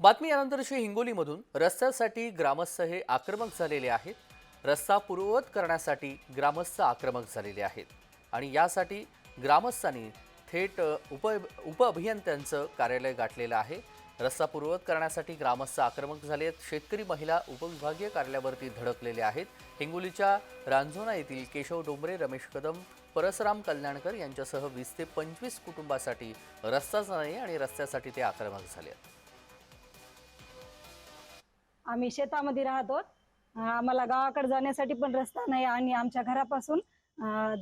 बातमी यानंतरची हिंगोलीमधून. रस्त्यासाठी ग्रामस्थ हे आक्रमक झालेले आहेत. रस्ता पूर्ववत करण्यासाठी ग्रामस्थ आक्रमक झालेले आहेत. आणि यासाठी ग्रामस्थांनी थेट उप उप अभियंत्यांचं कार्यालय गाठलेलं आहे. रस्ता पूर्ववत करण्यासाठी ग्रामस्थ आक्रमक झाले आहेत शेतकरी महिला उपविभागीय कार्यालयावरती धडकलेले आहेत. हिंगोलीच्या रांझोना येथील केशव डोंबरे रमेश कदम परसराम कल्याणकर यांच्यासह वीस ते पंचवीस कुटुंबासाठी रस्ताच नाही आणि रस्त्यासाठी ते आक्रमक झाले आहेत आम्ही शेतामध्ये राहतो. आम्हाला गावाकडे जाण्यासाठी पण रस्ता नाही आणि आमच्या घरापासून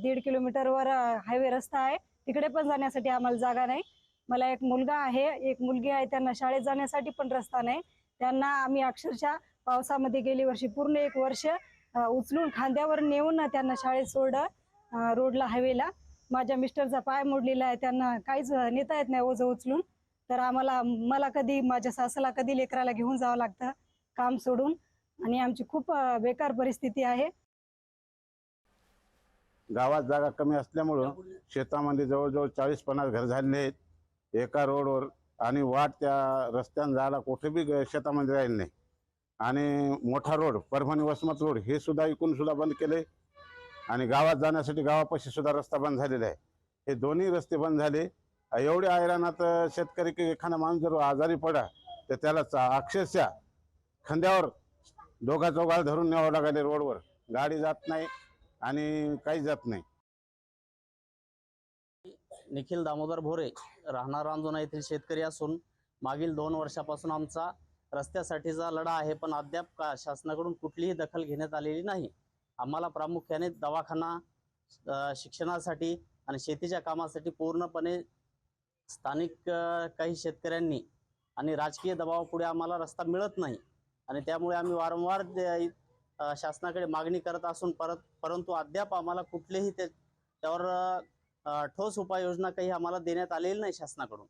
दीड किलोमीटरवर हायवे रस्ता आहे. तिकडे पण जाण्यासाठी आम्हाला जागा नाही. मला एक मुलगा आहे एक मुलगी आहे त्यांना शाळेत जाण्यासाठी पण रस्ता नाही. त्यांना आम्ही अक्षरशः पावसामध्ये गेली वर्षी पूर्ण एक वर्ष उचलून खांद्यावर नेऊन त्यांना शाळेत सोडलं रोडला हायवेला माझ्या मिस्टरचा पाय मोडलेला आहे त्यांना काहीच नेता येत नाही ओझं उचलून. तर आम्हाला मला कधी माझ्या सासूला कधी लेकराला घेऊन जावं लागतं? काम सोडून आणि आमची खूप बेकार परिस्थिती आहे. गावात जागा कमी असल्यामुळं शेतामध्ये जवळजवळ चाळीस पन्नास घर झालेले आहेत एका रोडवर आणि वाट त्या रस्त्यानं जायला कुठे बी शेतामध्ये राहिले नाही. आणि मोठा रोड परभणी वसमत रोड हे सुद्धा इकून सुद्धा बंद केले आणि गावात जाण्यासाठी गावापाशी सुद्धा रस्ता बंद झालेला आहे. हे दोन्ही रस्ते बंद झाले. एवढे ऐराणात शेतकरी की एखादा माणूस जर आजारी पडा तर त्याला चा- अक्षरशः खांद्यावर दोघा चौघाला धरून न्यावं लागले रोडवर. गाडी जात नाही आणि काही जात नाही. निखिल दामोदर भोरे राहणार रांजोना येथील शेतकरी असून मागील दोन वर्षापासून आमचा रस्त्यासाठीचा लढा आहे पण अद्याप का शासनाकडून कुठलीही दखल घेण्यात आलेली नाही. आम्हाला प्रामुख्याने दवाखाना शिक्षणासाठी आणि शेतीच्या कामासाठी पूर्णपणे स्थानिक काही शेतकऱ्यांनी आणि राजकीय दबावापुढे आम्हाला रस्ता मिळत नाही. आणि त्यामुळे आम्ही वारंवार शासनाकडे मागणी करत असून परत परंतु अद्याप आम्हाला कुठलेही त्यावर ठोस उपाययोजना काही आम्हाला देण्यात आलेली नाही शासनाकडून.